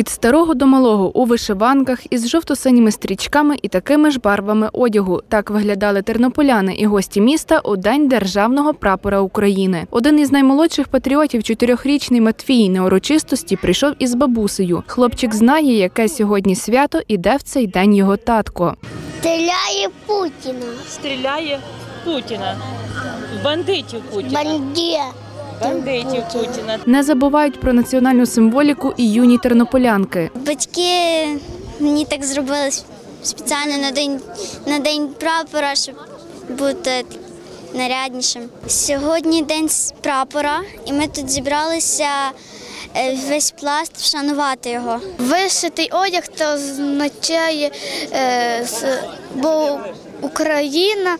Від старого до малого у вишиванках із жовто-синіми стрічками і такими ж барвами одягу. Так виглядали тернополяни і гості міста у день державного прапора України. Один із наймолодших патріотів, чотирьохрічний Матвій, на урочистості прийшов із бабусею. Хлопчик знає, яке сьогодні свято і де в цей день його татко. Стріляє Путіна. стріляє Путіна. Бандитів Путіна. Бандія. Бандитів Путіна. Не забувають про національну символіку і юні тернополянки. Батьки мені так зробили спеціально на день, на день прапора, щоб бути наряднішим. Сьогодні день прапора, і ми тут зібралися е, весь пласт вшанувати його. Вишитий одяг то означає, е, бо Україна.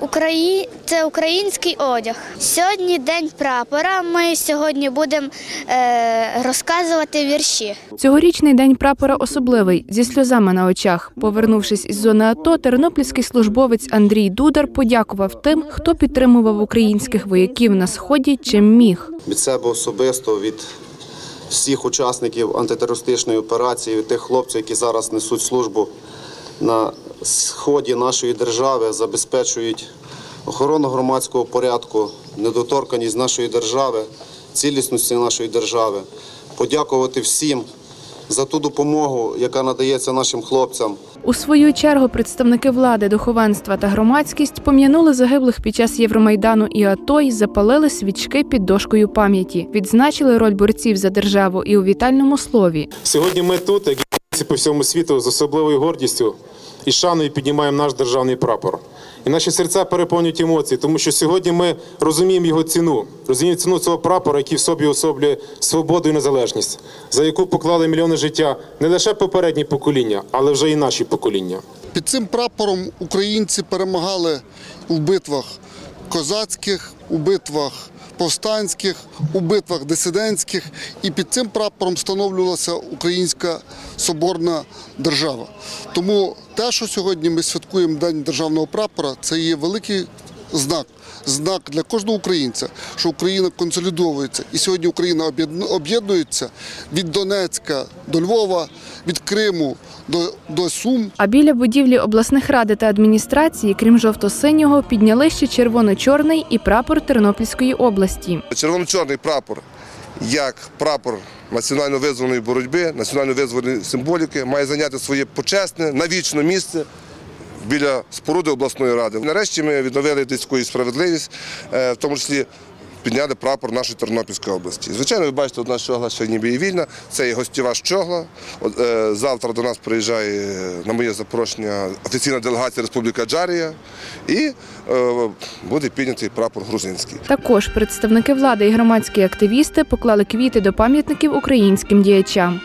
Украї... Це український одяг. Сьогодні день прапора. Ми сьогодні будемо е, розказувати вірші. Цьогорічний день прапора особливий зі сльозами на очах. Повернувшись із зони АТО, тернопільський службовець Андрій Дудар подякував тим, хто підтримував українських вояків на сході, чим міг. від себе особисто, від всіх учасників антитерористичної операції, від тих хлопців, які зараз несуть службу на сході нашої держави, забезпечують охорону громадського порядку, недоторканість нашої держави, цілісності нашої держави. Подякувати всім за ту допомогу, яка надається нашим хлопцям. У свою чергу представники влади, духовенства та громадськість пом'янули загиблих під час Євромайдану і АТО і запалили свічки під дошкою пам'яті. Відзначили роль борців за державу і у вітальному слові. Сьогодні ми тут, як і по всьому світу, з особливою гордістю і шаною піднімаємо наш державний прапор. І наші серця переповнюють емоції, тому що сьогодні ми розуміємо його ціну, розуміємо ціну цього прапора, який в собі особлює свободу і незалежність, за яку поклали мільйони життя не лише попередні покоління, але вже і наші покоління. Під цим прапором українці перемагали у битвах козацьких, у битвах повстанських, у битвах дисидентських. І під цим прапором встановлювалася українська соборна держава. Тому те, що сьогодні ми святкуємо День державного прапора, це є великий знак. Знак для кожного українця, що Україна консолідовується, і сьогодні Україна об'єдну- об'єднується від Донецька до Львова, від Криму до, до Сум. А біля будівлі обласних ради та адміністрації, крім жовто-синього, підняли ще червоно-чорний і прапор Тернопільської області. Червоно-чорний прапор як прапор національно-визвольної боротьби, національно-визвольної символіки має зайняти своє почесне, навічне місце біля споруди обласної ради. Нарешті ми відновили дитську справедливість, е, в тому числі підняли прапор нашої Тернопільської області. Звичайно, ви бачите, одна щогла ніби вільна. Це є гостєва щогла. Е, Завтра до нас приїжджає на моє запрошення офіційна делегація Республіка Джарія і е, буде піднятий прапор грузинський. Також представники влади і громадські активісти поклали квіти до пам'ятників українським діячам.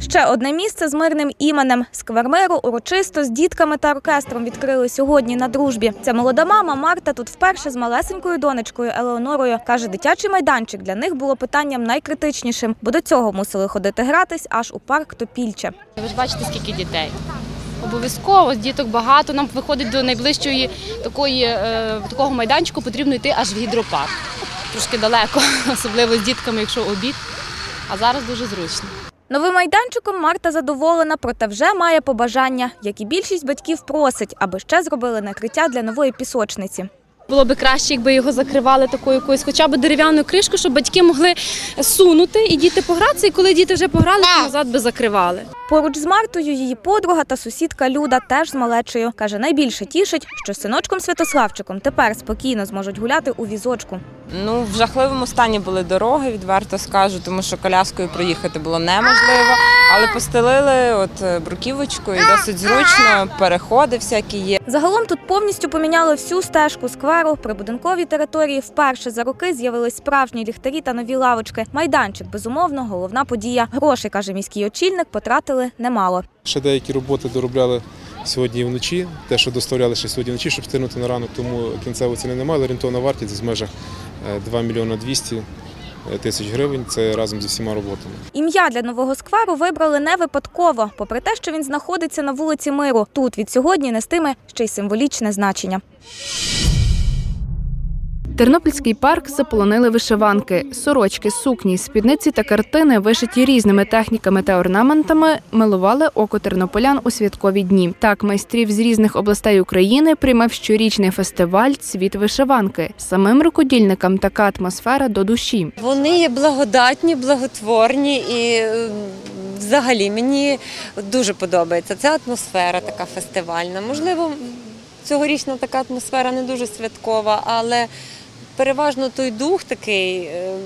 Ще одне місце з мирним іменем сквермеру урочисто з дітками та оркестром відкрили сьогодні на дружбі. Ця молода мама Марта тут вперше з малесенькою донечкою Елеонорою каже, дитячий майданчик для них було питанням найкритичнішим, бо до цього мусили ходити гратись аж у парк Топільче. Ви ж бачите, скільки дітей. Обов'язково діток багато. Нам виходить до найближчої такої, е, такого майданчику, потрібно йти аж в гідропарк. Трошки далеко, особливо з дітками, якщо обід. А зараз дуже зручно. Новим майданчиком Марта задоволена, проте вже має побажання, як і більшість батьків просить, аби ще зробили накриття для нової пісочниці. Було б краще, якби його закривали такою якоюсь хоча б дерев'яною кришкою, щоб батьки могли сунути і діти погратися, і коли діти вже пограли, то назад би закривали. Поруч з Мартою її подруга та сусідка Люда теж з малечею. Каже, найбільше тішить, що з синочком Святославчиком тепер спокійно зможуть гуляти у візочку. Ну, в жахливому стані були дороги, відверто скажу, тому що коляскою проїхати було неможливо. Але постелили от е, бруківочку і досить зручно, переходи всякі є. Загалом тут повністю поміняли всю стежку скверу. При будинковій території вперше за роки з'явились справжні ліхтарі та нові лавочки. Майданчик, безумовно, головна подія. Грошей, каже міський очільник, потратили немало. Ще деякі роботи доробляли сьогодні вночі. Те, що доставляли ще сьогодні вночі, щоб встигнути на ранок, тому кінцевої ціни немає. але Орієнтовна вартість з межах е, 2 мільйона 200 тисяч гривень. Це разом зі всіма роботами. Ім'я для нового скверу вибрали не випадково, попри те, що він знаходиться на вулиці Миру. Тут від сьогодні нестиме ще й символічне значення. Тернопільський парк заполонили вишиванки, сорочки, сукні, спідниці та картини, вишиті різними техніками та орнаментами, милували око тернополян у святкові дні. Так, майстрів з різних областей України приймав щорічний фестиваль Цвіт вишиванки. Самим рукодільникам така атмосфера до душі. Вони є благодатні, благотворні і взагалі мені дуже подобається. Ця атмосфера така фестивальна. Можливо, цьогорічна така атмосфера не дуже святкова, але переважно той дух такий, е,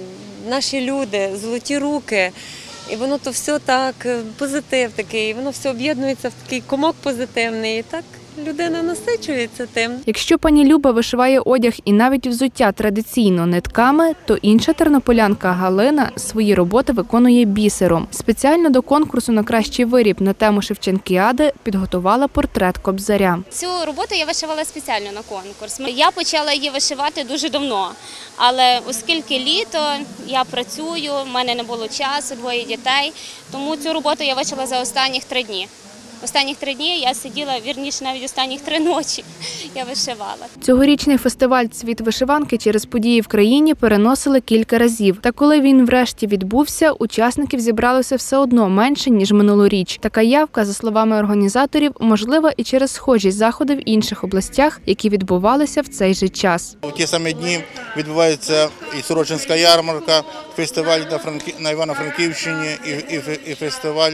наші люди, золоті руки. І воно то все так, е, позитив такий, воно все об'єднується в такий комок позитивний. І так людина насичується тим. Якщо пані Люба вишиває одяг і навіть взуття традиційно нитками, то інша тернополянка Галина свої роботи виконує бісером. Спеціально до конкурсу на кращий виріб на тему Шевченкіади підготувала портрет Кобзаря. Цю роботу я вишивала спеціально на конкурс. Я почала її вишивати дуже давно, але оскільки літо я працюю, в мене не було часу, двоє дітей, тому цю роботу я вишила за останніх три дні. Останніх три дні я сиділа, вірніше, навіть останніх три ночі я вишивала. Цьогорічний фестиваль Цвіт вишиванки через події в країні переносили кілька разів. Та коли він врешті відбувся, учасників зібралося все одно менше ніж минулоріч. Така явка, за словами організаторів, можлива і через схожі заходи в інших областях, які відбувалися в цей же час. У ті самі дні відбувається і Сорочинська ярмарка, фестиваль на. Івано-Франківщині і фестиваль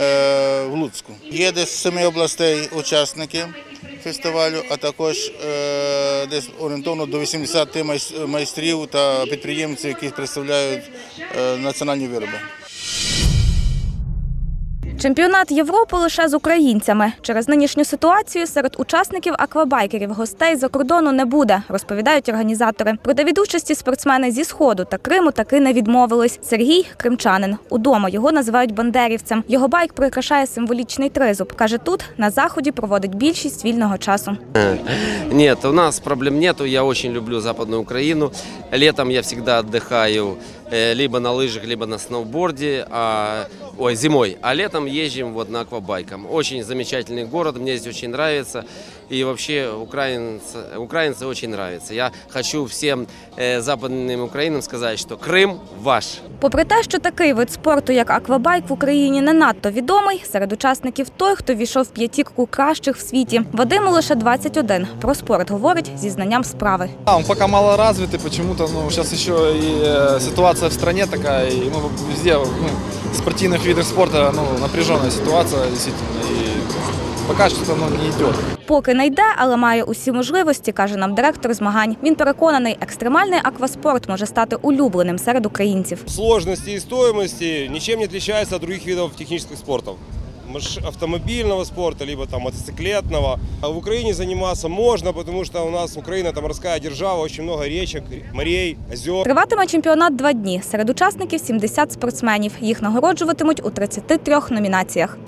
е, в Луцьку. Є десь з семи областей учасники фестивалю, а також е, десь орієнтовно до 80 майстрів та підприємців, які представляють е, національні вироби. Чемпіонат Європи лише з українцями. Через нинішню ситуацію серед учасників аквабайкерів гостей за кордону не буде, розповідають організатори. Проте від участі спортсмени зі сходу та Криму таки не відмовились. Сергій кримчанин. Удома його називають бандерівцем. Його байк прикрашає символічний тризуб. каже, тут на заході проводить більшість вільного часу. Нет, у нас проблем нету. Я очень люблю Западную Украину. Летом я всегда отдыхаю э, либо на лыжах, либо на сноуборде. А, ой, зимой. А летом езжим вот на аквабайком. Очень замечательный город, мне здесь очень нравится. И вообще украинцы, украинцы очень нравятся. Я хочу всем э, западным украинам сказать, что Крым ваш. Попри те, що такий вид спорту, як аквабайк в Україні, не надто відомий, серед учасників той, хто війшов в п'ятірку кращих в світі. Вадиму лише 21. Про спорт говорить зі знанням справи. Да, он пока мало развитый, почему-то, ну, сейчас еще и э, ситуация в стране такая, и ну, везде, ну, в спортивных видах спорта, ну, напряженная ситуация, действительно, и пока что-то, ну, не идет. Поки не йде, але має усі можливості, каже нам директор змагань. Він переконаний, екстремальний акваспорт може стати улюбленим серед українців. Сложності і стоїмості нічим не отличается від других видів технічних спортов. Автомобильного спорта, либо там мотоциклетного. А в Украине заниматься можно, потому что у нас Украина там морская держава, очень много речек, морей, озер. Триватиме чемпіонат два дні. Серед учасників 70 спортсменів. Їх нагороджуватимуть у 33 номінаціях.